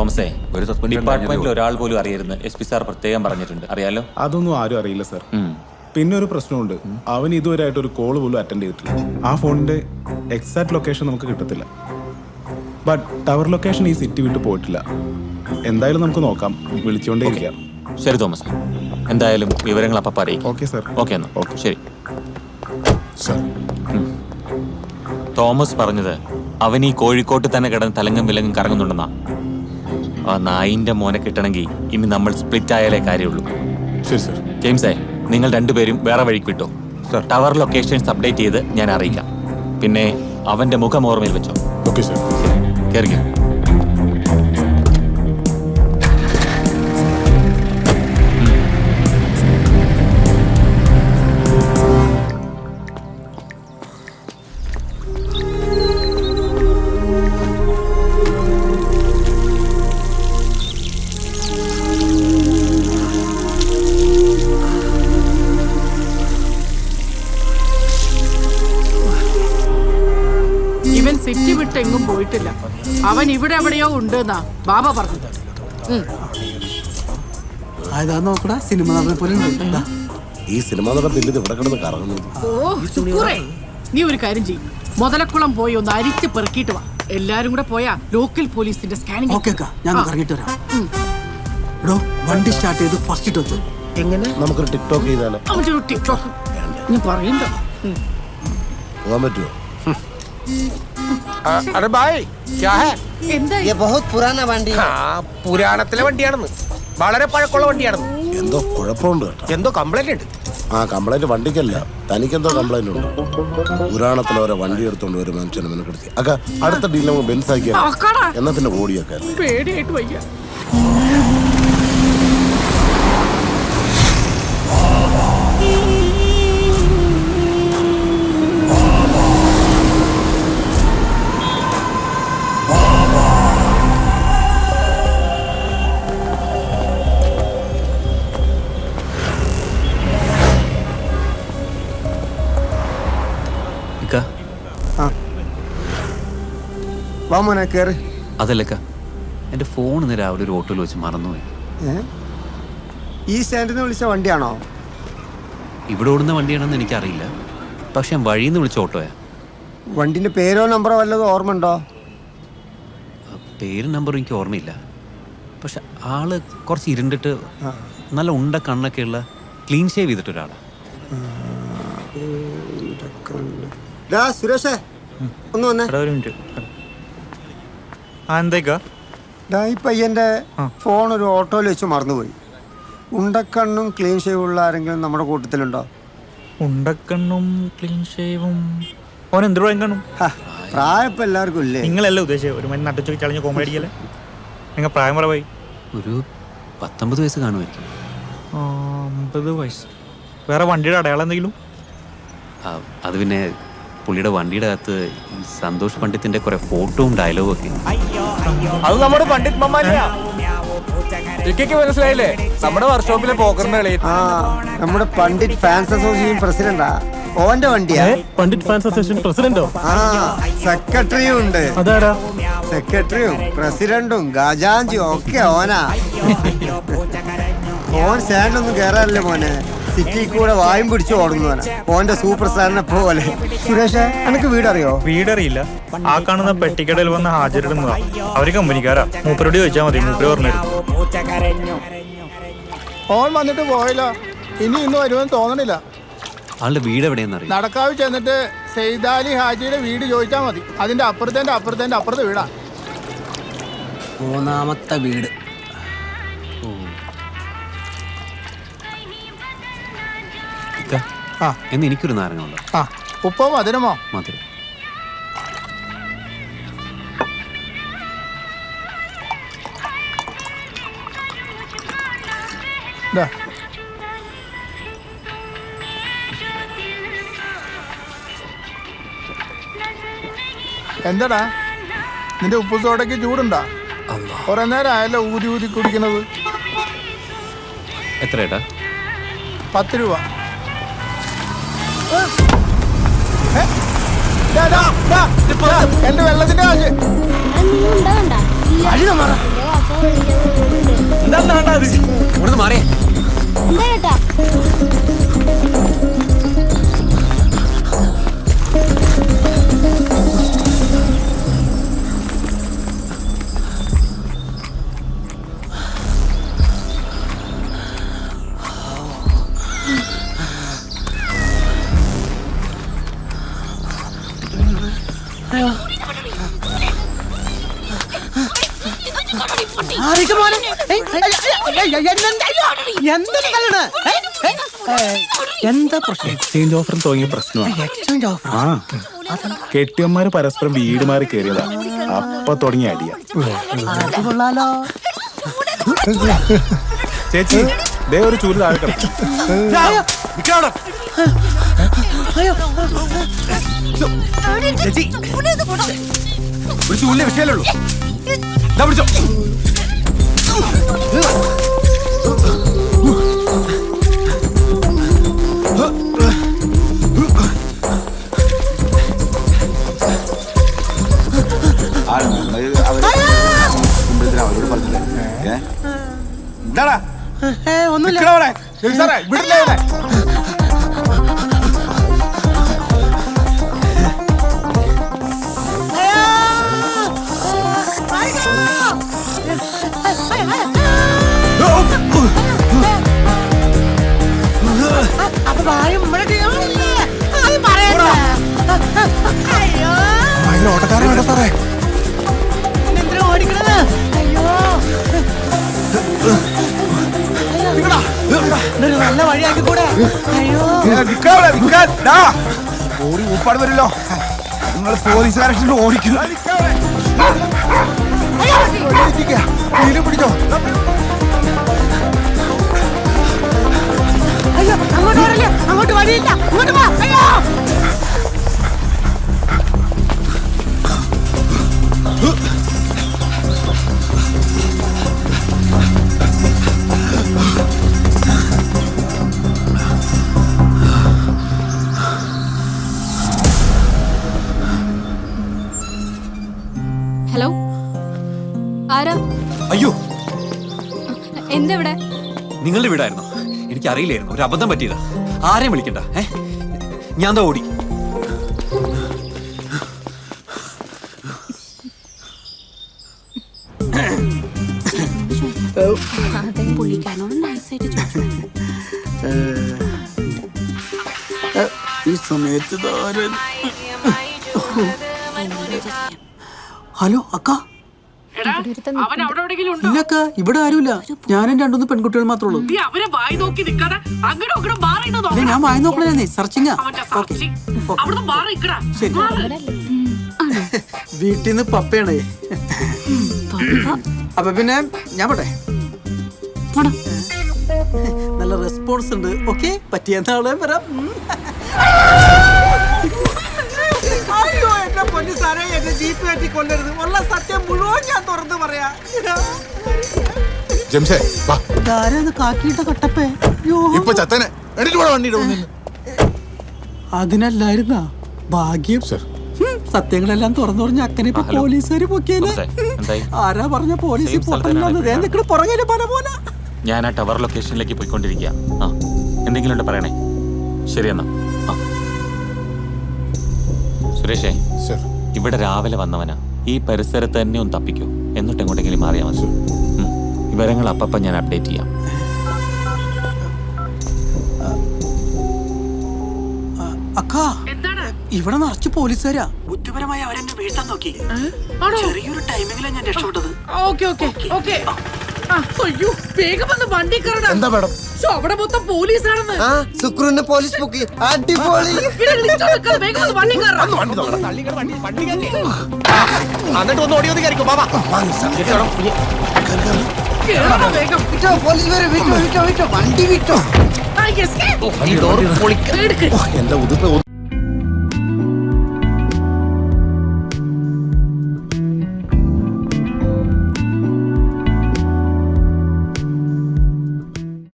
തോമസേ ഒരു ഡിപ്പാർട്ട്മെന്റിൽ ഒരാൾ പോലും അറിയരുത്. എസ് പി സാർ പ്രത്യേകം പറഞ്ഞിട്ടുണ്ട്. അറിയാലോ? അതൊന്നും ആരും അറിയില്ല സാർ. പിന്നെ ഒരു പ്രശ്നമുണ്ട്. അവൻ ഇതുവരെ ആയിട്ട് ഒരു കോൾ പോലും അറ്റൻഡ് ചെയ്തിട്ടില്ല. ആ ഫോണിന്റെ എക്സാക്ട് ലൊക്കേഷൻ നമുക്ക് കിട്ടത്തില്ല. ബട്ട് ടവർ ലൊക്കേഷൻ ഈ സിറ്റി വിട്ട് പോയിട്ടില്ല. എന്തായാലും നമുക്ക് നോക്കാം. വിളിച്ചുകൊണ്ടേ ഇരിക്കാം ശരി തോമസ്. എന്തായാലും വിവരങ്ങൾ അപ്പം അറിയിക്കും ഓക്കെ സാർ. ഓക്കെ എന്നാ. ഓക്കെ. ശരി. തോമസ് പറഞ്ഞത് അവൻ ഈ കോഴിക്കോട്ട് തന്നെ കിടന്ന് തലങ്ങും വിലങ്ങും കറങ്ങുന്നുണ്ടെന്നാ. ആ നായിന്റെ മോനെ കിട്ടണമെങ്കിൽ ഇനി നമ്മൾ സ്പ്ലിറ്റ് ആയാലേ കാര്യമുള്ളൂ. ശരി സർ. ജെയിംസേ നിങ്ങൾ രണ്ടുപേരും വേറെ വഴിക്ക് വിട്ടോ. സർ. ടവർ ലൊക്കേഷൻസ് അപ്ഡേറ്റ് ചെയ്ത് ഞാൻ അറിയിക്കാം. പിന്നെ അവന്റെ മുഖം ഓർമ്മയിൽ വെച്ചോ. ഓക്കെ സർ കയറിക്കോ സിറ്റി പോയിട്ടില്ല. അവൻ ഇവിടെ എവിടെയോ ഉണ്ട് ബാബ പറഞ്ഞത്. ഉം. അതാ നോക്കടാ സിനിമ നടനെ പോലെ ഈ സിനിമ നടൻ ബില്ല് ഇവിടെ കിടന്ന് കറങ്ങുന്നു. ഓ സുക്കൂറേ. നീ ഒരു കാര്യം ചെയ്യും. മുതലക്കുളം പോയി ഒന്ന് അരിച്ച് പെറുക്കിട്ട് വാ. എല്ലാരും കൂടെ പോയാ ലോക്കൽ പോലീസിന്റെ സ്കാനിങ് ഓക്കെ അക്ക ഞാൻ ഇറങ്ങിട്ട് വരാം. എടോ വണ്ടി സ്റ്റാർട്ട് ചെയ്ത് ഫസ്റ്റ് ഇട്ട് വെച്ചു. നമുക്കൊരു ടിക്ടോക്ക് ചെയ്താലോ? അവന്റെ ഒരു ടിക്ടോക്ക്. ഞാൻ പറയണ്ട. പോകാൻ പറ്റുമോ അരെ ബായ് എന്തായി പുരാന വണ്ടി. പുരാണത്തിലെ വണ്ടിയാണ് വളരെ പഴക്കമുള്ള വണ്ടിയാണ് എന്തോ കുഴപ്പമുണ്ട് കേട്ടോ. എന്തോ കംപ്ലൈന്റ് ഉണ്ട്. ആ കംപ്ലൈന്റ് വണ്ടിക്കല്ല. തനിക്കെന്തോ കംപ്ലൈന്റ് ഉണ്ട്. പുരാണത്തിൽ ഓരോ വണ്ടി എടുത്തോണ്ട് ഒരു മനുഷ്യനെ മെനക്കെടുത്തി. അക്ക അടുത്ത ഡീലർ ബെൻസ് ആക്കിയാൽ എന്നാ പിന്നെ ഓടിയൊക്കെ പേടിയായിട്ട് വയ്യ. വാ മോനെ കേറ്. അതല്ലക്ക എന്റെ ഫോൺ ഇന്ന് രാവിലെ ഒരു ഓട്ടോയിൽ വെച്ച് മറന്നുപോയി. ഈ സ്റ്റാൻഡിൽ നിന്ന് വിളിച്ച വണ്ടിയാണോ? ഇവിടെ ഓടുന്ന വണ്ടിയാണെന്ന് എനിക്കറിയില്ല. പക്ഷെ ഞാൻ വഴിയിൽ നിന്ന് വിളിച്ച ഓട്ടോയാ. വണ്ടിന്റെ പേരോ നമ്പറോ വല്ലതും ഓർമ്മ ഉണ്ടോ പേരും നമ്പറും എനിക്ക് ഓർമ്മയില്ല. പക്ഷെ ആൾ കുറച്ച് ഇരുണ്ടിട്ട് നല്ല ഉണ്ട കണ്ണൊക്കെ ഉള്ള ക്ലീൻ ഷേവ് ചെയ്തിട്ട് ഒരാളാണ് സുരേഷേ ഒന്ന് വന്നേ. ഒരു മിനിറ്റ്. എന്തേക്കാ ഈ പയ്യന്റെ ഫോൺ ഒരു ഓട്ടോയിൽ വെച്ച് മറന്നുപോയി. ഉണ്ടക്കണ്ണും ക്ലീൻ ഷേവ് ഉള്ള ആരെങ്കിലും നമ്മുടെ കൂട്ടത്തിലുണ്ടോ? ഉണ്ടക്കണ്ണും ക്ലീൻ ഷേവും ഓൻ എന്ത് പ്രായം കാണും? എല്ലാവർക്കും ഇല്ലേ? നിങ്ങളല്ലേ ഉദ്ദേശിച്ചത്? ഒരു മണി നട്ടച്ചു ചളഞ്ഞ കോമഡി അടിക്കല്ലേ നിങ്ങൾ പ്രായം പറവായി ഒരു പത്തൊമ്പത് വയസ്സ് കാണുമായിരിക്കും. അമ്പത് വയസ്സ്. വേറെ വണ്ടിയുടെ അടയാളം എന്തെങ്കിലും? അത് പിന്നെ പുള്ളിയുടെ വണ്ടിയുടെ അകത്ത് സന്തോഷ് പണ്ഡിത്തിന്റെ കുറെ ഫോട്ടോയും ഡയലോഗും ഒക്കെ അത് നമ്മുടെ പണ്ഡിറ്റ് മമ്മാനിയാ. ഇക്കയ്ക്ക് മനസ്സിലായില്ലേ? നമ്മുടെ വർക്ക്ഷോപ്പിലെ പോക്കറിന്റെ കളി ആ നമ്മുടെ പണ്ഡിറ്റ് ഫാൻസ് അസോസിയേഷൻ പ്രസിഡന്റാ ഓന്റെ വണ്ടിയാ. പണ്ഡിറ്റ് ഫാൻസ് അസോസിയേഷൻ പ്രസിഡന്റോ ആ സെക്രട്ടറിയും ഉണ്ട്. അതാരാ? സെക്രട്ടറിയും പ്രസിഡന്റും ഖജാഞ്ചിയും ഒക്കെ ഓനാ. ഓൻ സ്റ്റാൻഡൊന്നും കേറാറില്ല മോനെ. സിറ്റി കൂടെ വായും പിടിച്ചു ഓടുന്നവനാ ഓന്റെ സൂപ്പർ സ്റ്റാറിനെ പോലെ. സുരേഷ് എനിക്ക് വീടറിയോ? വീടറിയില്ല. ആ കാണുന്ന പെട്ടിക്കടയിൽ വന്ന ഹാജരിടുന്നതാ. അവർ കമ്പനിക്കാരാ. മൂപ്പരോട് ചോദിച്ചാൽ മതി മൂപ്പര് പറഞ്ഞു ഓൻ വന്നിട്ട് പോയല്ലോ. ഇനി ഇന്ന് വരുമെന്ന് തോന്നണില്ല. ആളുടെ വീട് എവിടെയെന്ന് അറിയാം? നടക്കാവ് ചെന്നിട്ട് സെയ്താലി ഹാജിയുടെ വീട് ചോദിച്ചാൽ മതി. അതിന്റെ അപ്പുറത്തേന്റെ അപ്പുറത്തേന്റെ അപ്പുറത്തെ വീടാ. മൂന്നാമത്തെ വീട്. ആ. എന്ന് എനിക്കൊരു നാരങ്ങ ഉണ്ട് ആ. ഉപ്പോ മധുരമോ? മധുരം. ഇതാ. എന്താടാ? നിന്റെ ഉപ്പ് സോടയ്ക്ക് ചൂടുണ്ടാ? കുറെ നേരം ആയല്ലോ ഊതി ഊതി കുടിക്കുന്നത്. എത്ര ഏട്ടാ? പത്ത് രൂപ. എന്റെ വെള്ളത്തിന്റെ കാശ് എന്താ മാറേ എന്താ കേട്ടാ എന്താ? പ്രശ്നം? എക്സ്ചേഞ്ച് ഓഫർ തുടങ്ങിയ പ്രശ്നമാണ്. എക്സ്ചേഞ്ച് ഓഫർ ആ. കെട്ടിയന്മാര് പരസ്പരം വീട് മാറി കയറിയതാ അപ്പൊ തുടങ്ങി അടിയ കൊള്ളാലോ ചേച്ചി ദേ ഒരു ചൂൽ താഴെ ചേച്ചി ഒരു ചൂലിന്റെ വിഷയമല്ലേ ഉള്ളൂ? പിടിച്ചോ. എന്താടാ ഒന്നുമില്ല നിക്കടാ അവിടെ. ജെയിംസ് സാറേ, ഓടി ഊപ്പാട് വരില്ലോ. നിങ്ങൾ പോലീസ് പോലീസുകാരെ ഓടിക്കുന്നു. പിടിച്ചോ. നിങ്ങളുടെ വീടായിരുന്നു? എനിക്കറിയില്ലായിരുന്നു. ഒരു അബദ്ധം പറ്റിയതാ. ആരെയും വിളിക്കണ്ട. ഏ? ഞാൻ ദാ ഓടി. ഈ സമയത്ത് ഹലോ അക്ക. ഇല്ലക്ക ഇവിടെ ആരുമില്ല. ഞാനും രണ്ടുമൂന്ന് പെൺകുട്ടികൾ മാത്രമേ ഉള്ളൂ. നീ അവരെ വായി നോക്കി നിൽക്കാതെ അങ്ങോട്ടും മാറിയിട്ട് ഇല്ല, ഞാൻ വായി നോക്കണേ മാറി നിൽക്കടാ. ശരി. വീട്ടിൽ നിന്ന് പപ്പയാണ്. അപ്പൊ പിന്നെ ഞാൻ പോട്ടെ? നല്ല റെസ്പോൺസ് ഉണ്ട്. ഓക്കെ പറ്റിയ നാളെ വരാം. പൊന്നു സാറേ എന്റെ ജീപ്പ് കയറ്റി കൊല്ലരുത് ഉള്ള സത്യം മുഴുവൻ ഞാൻ തുറന്നു പറയാ. ജംഷേ വാ. ഇതാരത് കാക്കിയിട്ട കട്ടപ്പേ? അയ്യോ ഇപ്പൊ ചത്തനെ. എണീറ്റ് പോടാ വണ്ടിയുടെ മുന്നിൽ നിന്ന്. അതിനല്ലായിരുന്ന? ഭാഗ്യം. സർ. സത്യങ്ങളെല്ലാം തുറന്നു പറഞ്ഞ അക്കനെ ഇപ്പൊ. പോലീസുകാര് പൊക്കിയേനെ. നമസ്തേ. എന്തായി? ആരാ പറഞ്ഞ പോലീസ് Same നിക്കണ പുറകിൽ പല പോലെ. ഞാൻ ആ ടവർ ലൊക്കേഷനിലേക്ക് പോയിക്കൊണ്ടിരിക്കുക ആ എന്തെങ്കിലും ഉണ്ട് പറയണേ? ശരി എന്നാ. ആ. സുരേഷേ. സർ. ഇവിടെ രാവിലെ വന്നവനാ. ഈ പരിസരത്ത് തന്നെ ഒന്ന് തപ്പിക്കൂ. എന്നിട്ട് എങ്ങോട്ടെങ്കിലും മാറിയാൽ മതി. വിവരങ്ങൾ അപ്പം ഞാൻ അപ്ഡേറ്റ് ചെയ്യാം. ഇവിടെ നിറച്ച് പോലീസുകാരാ. ബുദ്ധിപരമായി അവരെന്നെ വീഴ്ത്താൻ നോക്കി. ചെറിയൊരു ടൈമിങ്ങിലാണ് ഞാൻ രക്ഷപ്പെട്ടത്. Okay okay okay. അയ്യോ വേഗം വന്ന് വണ്ടി കയറണം. എന്താ മാഡം? അവിടെ മൊത്തം പോലീസാണെന്ന്. ആ ശുക്രനെ പോലീസ് പൊക്കി. അടിപൊളി. എന്നിട്ട് ഒന്ന് ഓടി ഒന്ന് കയറിക്കോ ബാബാ. വിട്ടോ പോലീസ് വരെ വിട്ടോ വിട്ടോ വിട്ടോ. വണ്ടി വിട്ടോ. ആ, yes. എടുക്ക് എന്റെ ഉതുപ്പ്